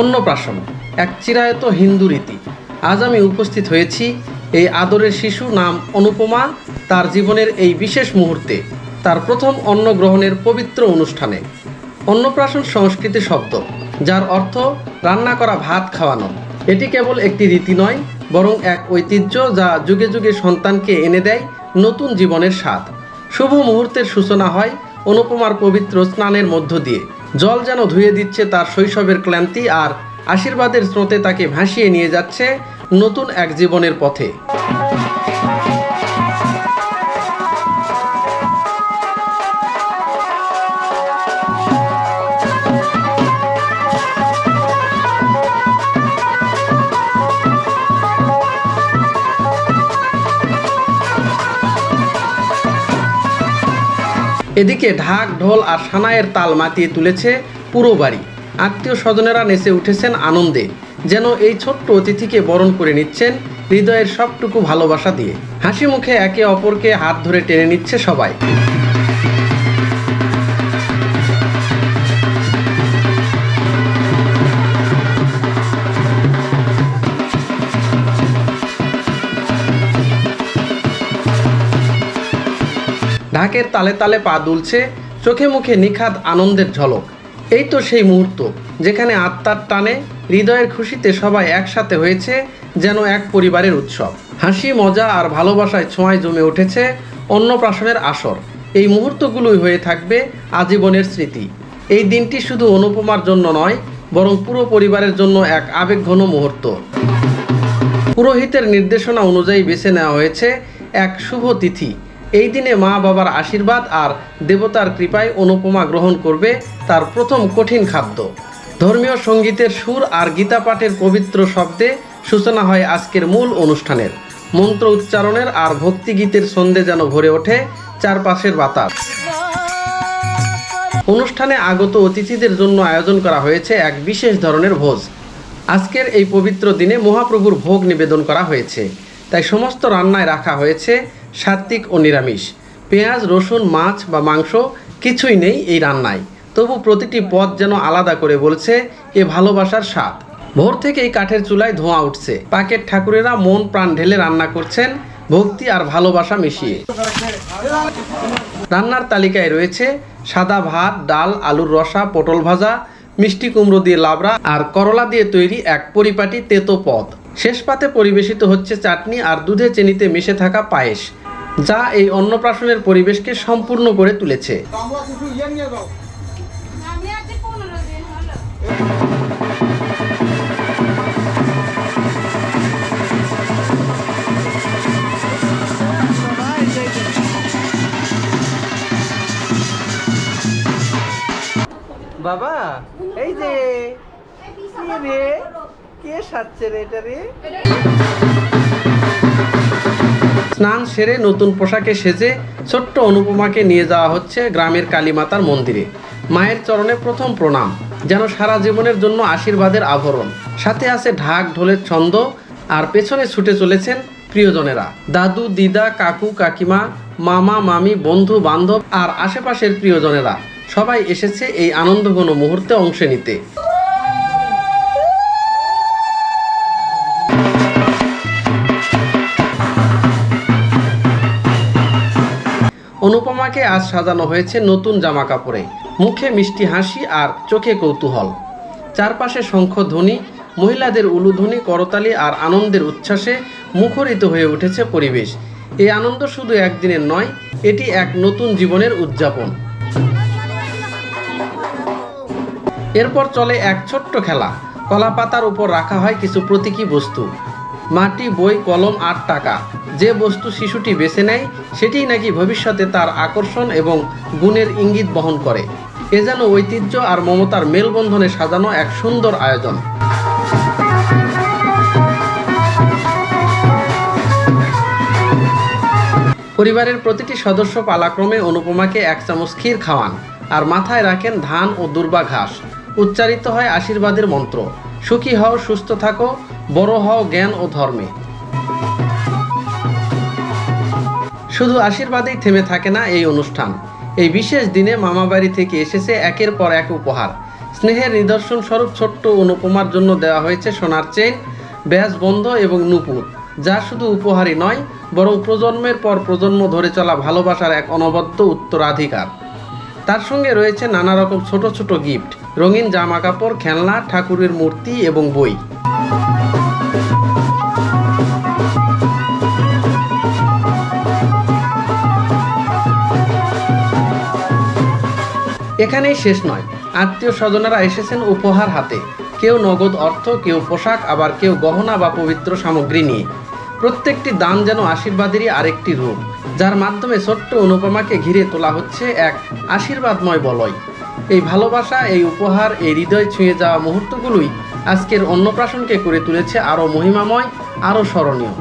অন্নপ্রাশন এক চিরায়ত হিন্দু রীতি। আজ আমি উপস্থিত হয়েছি এই আদরের শিশু নাম অনুপমা। তার জীবনের এই বিশেষ মুহূর্তে তার প্রথম অন্ন গ্রহণের পবিত্র অনুষ্ঠানে। অন্নপ্রাশন সংস্কৃতি শব্দ, যার অর্থ রান্না করা ভাত খাওয়ানো। এটি কেবল একটি রীতি নয়, বরং এক ঐতিহ্য যা যুগে যুগে সন্তানকে এনে দেয় নতুন জীবনের স্বাদ। শুভ মুহূর্তের সূচনা হয় অনুপমার পবিত্র স্নানের মধ্য দিয়ে। জল যেন ধুয়ে দিচ্ছে তার শৈশবের ক্লান্তি আর আশীর্বাদের স্রোতে তাকে ভাসিয়ে নিয়ে যাচ্ছে নতুন এক জীবনের পথে। এদিকে ঢাক, ঢোল আর সানায়ের তাল মাতিয়ে তুলেছে পুরো বাড়ি। আত্মীয় স্বজনেরা নেচে উঠেছেন আনন্দে। যেন এই ছোট্ট অতিথিকে বরণ করে নিচ্ছেন হৃদয়ের সবটুকু ভালোবাসা দিয়ে। হাসি মুখে একে অপরকে হাত ধরে টেনে নিচ্ছে সবাই। ঢাকের তালে তালে পা দুলছে, চোখে মুখে নিখাদ আনন্দের ঝলক। এই তো সেই মুহূর্ত, যেখানে আত্মার টানে হৃদয়ের খুশিতে সবাই একসাথে হয়েছে, যেন এক পরিবারের উৎসব। হাসি, মজা আর ভালোবাসায় ছোঁয়ায় জমে উঠেছে অন্নপ্রাশনের আসর। এই মুহূর্তগুলোই হয়ে থাকবে আজীবনের স্মৃতি। এই দিনটি শুধু অনুপমার জন্য নয়, বরং পুরো পরিবারের জন্য এক আবেগঘন মুহূর্ত। পুরোহিতের নির্দেশনা অনুযায়ী বেছে নেওয়া হয়েছে এক শুভ তিথি। এই দিনে মা বাবার আশীর্বাদ আর দেবতার কৃপায় অনুপমা গ্রহণ করবে তার প্রথম কঠিন খাদ্য। ধর্মীয় সঙ্গীতের সুর আর গীতা পাঠের পবিত্র শব্দে সূচনা হয় আজকের মূল অনুষ্ঠানের। মন্ত্র উচ্চারণের আর ভক্তিগীতের সন্ধে যেন ভরে ওঠে চারপাশের বাতাস। অনুষ্ঠানে আগত অতিথিদের জন্য আয়োজন করা হয়েছে এক বিশেষ ধরনের ভোজ। আজকের এই পবিত্র দিনে মহাপ্রভুর ভোগ নিবেদন করা হয়েছে। তাই সমস্ত রান্নায় রাখা হয়েছে সাত্ত্বিক ও নিরামিষ। পেঁয়াজ, রসুন, মাছ বা মাংস কিছুই নেই এই রান্নায়। তবু প্রতিটি পদ যেন আলাদা করে বলছে এ ভালোবাসার স্বাদ। ভোর থেকে এই কাঠের চুলায় ধোঁয়া উঠছে। পাকের ঠাকুরেরা মন প্রাণ ঢেলে রান্না করছেন, ভক্তি আর ভালোবাসা মিশিয়ে। রান্নার তালিকায় রয়েছে সাদা ভাত, ডাল, আলুর রসা, পটল ভাজা, মিষ্টি কুমড়ো দিয়ে লাবড়া আর করলা দিয়ে তৈরি এক পরিপাটি তেতো পদ। শেষ পাতে পরিবেশিত হচ্ছে চাটনি আর দুধে চিনিতে মিশে থাকা পায়েস। যা এই অন্নপ্রাশনের পরিবেশকে সম্পূর্ণ করে তুলেছে। বাবা, এই যে, কে সাচ্ছে রে এটা রে? স্নান সেরে নতুন পোশাকে সেজে ছোট্ট অনুপমাকে নিয়ে যাওয়া হচ্ছে গ্রামের কালীমাতার মন্দিরে। মায়ের চরণে প্রথম প্রণাম, যেন সারা জীবনের জন্য আশীর্বাদের আভরণ সাথে আছে ঢাক, ঢোলের ছন্দ, আর পেছনে ছুটে চলেছেন প্রিয়জনেরা। দাদু, দিদা, কাকু, কাকিমা, মামা, মামি, বন্ধু, বান্ধব, আর আশেপাশের প্রিয়জনেরা। সবাই এসেছে এই আনন্দঘন মুহূর্তে অংশ নিতে। অনুপমাকে আজ সাজানো হয়েছে নতুন জামা কাপড়ে মুখে মিষ্টি হাসি আর চোখে কৌতূহল। চারপাশে শঙ্খ ধ্বনি, মহিলাদের উলুধ্বনি, করতালি আর আনন্দের উচ্ছ্বাসে মুখরিত হয়ে উঠেছে পরিবেশ। এই আনন্দ শুধু একদিনের নয়, এটি এক নতুন জীবনের উদযাপন। এরপর চলে এক ছোট্ট খেলা। কলা পাতার উপর রাখা হয় কিছু প্রতীকী বস্তু। মাটি, বই, কলম আর টাকা। যে বস্তু শিশুটি বেছে নেয়, সেটিই নাকি ভবিষ্যতে তার আকর্ষণ এবং গুণের ইঙ্গিত বহন করে। এ যেন ঐতিহ্য আর মমতার মেলবন্ধনে সাজানো এক সুন্দর আয়োজন। পরিবারের প্রতিটি সদস্য পালাক্রমে অনুপমাকে এক চামচ ক্ষীর খাওয়ান আর মাথায় রাখেন ধান ও দুর্বা ঘাস। উচ্চারিত হয় আশীর্বাদের মন্ত্র, সুখী হও, সুস্থ থাকো, বড় হও জ্ঞান ও ধর্মে। শুধু আশীর্বাদেই থেমে থাকে না এই অনুষ্ঠান। এই বিশেষ দিনে মামাবাড়ি থেকে এসেছে একের পর এক উপহার। স্নেহের নিদর্শন স্বরূপ ছোট্ট অনুপমার জন্য দেওয়া হয়েছে সোনার চেইন, ব্যাস বন্ধ এবং নুপুর, যা শুধু উপহারই নয়, বরং প্রজন্মের পর প্রজন্ম ধরে চলা ভালোবাসার এক অনবদ্য উত্তরাধিকার। তার সঙ্গে রয়েছে নানা রকম ছোট ছোট গিফট, রঙিন জামা কাপড়, খেলনা, ঠাকুরের মূর্তি এবং বই। এখানেই শেষ নয়। আত্মীয় স্বজনেরা এসেছেন উপহার হাতে। কেউ নগদ অর্থ, কেউ পোশাক, আবার কেউ গহনা বা পবিত্র সামগ্রী নিয়ে। প্রত্যেকটি দান যেন আশীর্বাদেরই আরেকটি রূপ, যার মাধ্যমে ছোট্ট অনুপমাকে ঘিরে তোলা হচ্ছে এক আশীর্বাদময় বলয়। এই ভালোবাসা, এই উপহার, এই হৃদয় ছুঁয়ে যাওয়া মুহূর্তগুলোই আজকের অন্নপ্রাশনকে করে তুলেছে আরও মহিমাময়, আরও স্মরণীয়।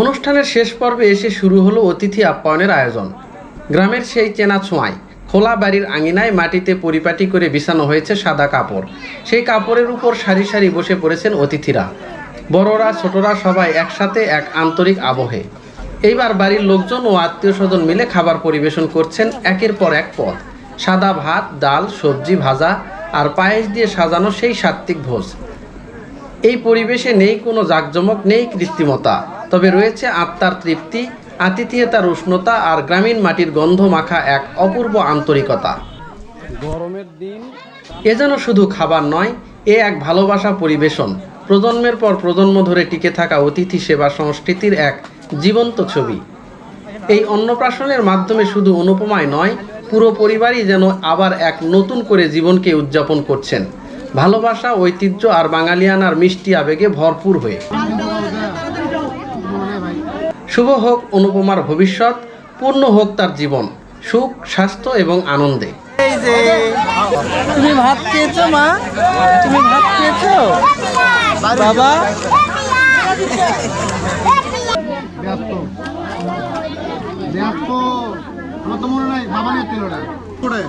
অনুষ্ঠানের শেষ পর্বে এসে শুরু হলো অতিথি আপ্যায়নের আয়োজন। গ্রামের সেই চেনা ছোঁয়ায়, খোলা বাড়ির আঙিনায় মাটিতে পরিপাটি করে বিছানো হয়েছে সাদা কাপড়। সেই কাপড়ের উপর সারি সারি বসে পড়েছেন অতিথিরা। বড়রা, ছোটরা সবাই একসাথে এক আন্তরিক আবহে। এইবার বাড়ির লোকজন ও আত্মীয় স্বজন মিলে খাবার পরিবেশন করছেন একের পর এক পদ সাদা ভাত ডাল সবজি ভাজা আর পায়েস দিয়ে সাজানো সেই সাত্ত্বিক ভোজ। এই পরিবেশে নেই কোনো জাঁকজমক নেই কৃত্রিমতা তবে রয়েছে আত্মার তৃপ্তি আতিথেয়তার উষ্ণতা আর গ্রামীণ মাটির গন্ধ মাখা এক অপূর্ব আন্তরিকতা। গরমের দিন এ যেন শুধু খাবার নয় এ এক ভালোবাসা পরিবেশন। প্রজন্মের পর প্রজন্ম ধরে টিকে থাকা অতিথি সেবা সংস্কৃতির এক জীবন্ত ছবি। এই অন্নপ্রাশনের মাধ্যমে শুধু অনুপমায় নয় পুরো পরিবারই যেন আবার এক নতুন করে জীবনকে উদযাপন করছেন। ভালোবাসা ঐতিহ্য আর বাঙালিয়ানার মিষ্টি আবেগে ভরপুর হয়ে। শুভ হোক অনুপমার ভবিষ্যৎ পূর্ণ হোক তার জীবন। সুখ স্বাস্থ্য এবং আনন্দে। তুমি ভাত খেয়েছো মা? তুমি ভাত খেয়েছো? বাবা? ব্যস্ত ব্যস্ত আমার তো মনে নাই বাবা নিয়ে ছিল না। করে